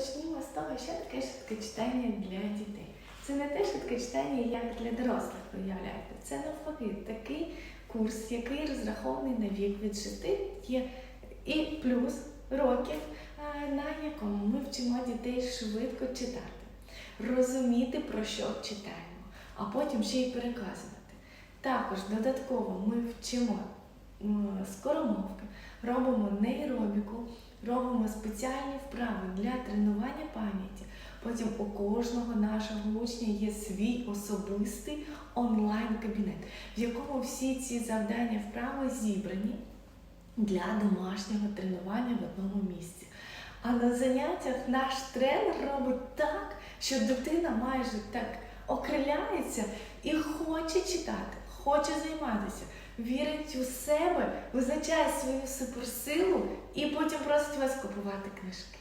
почнімо з того, що таке швидке читання для дітей. Це не те швидке читання, як для дорослих, виявляєте. Це навпаки такий курс, який розрахований на вік від 6 є і плюс років, на якому ми вчимо дітей швидко читати, розуміти, про що читаємо, а потім ще й переказувати. Також додатково ми вчимо скоромовки, робимо нейробіку, робимо спеціальні вправи для тренування пам'яті. Потім у кожного нашого учня є свій особистий онлайн-кабінет, в якому всі ці завдання вправи зібрані для домашнього тренування в одному місці. А на заняттях наш тренер робить так, що дитина майже так окриляється і хоче читати, хоче займатися, вірить у себе, визначає свою суперсилу і потім просить вас купувати книжки.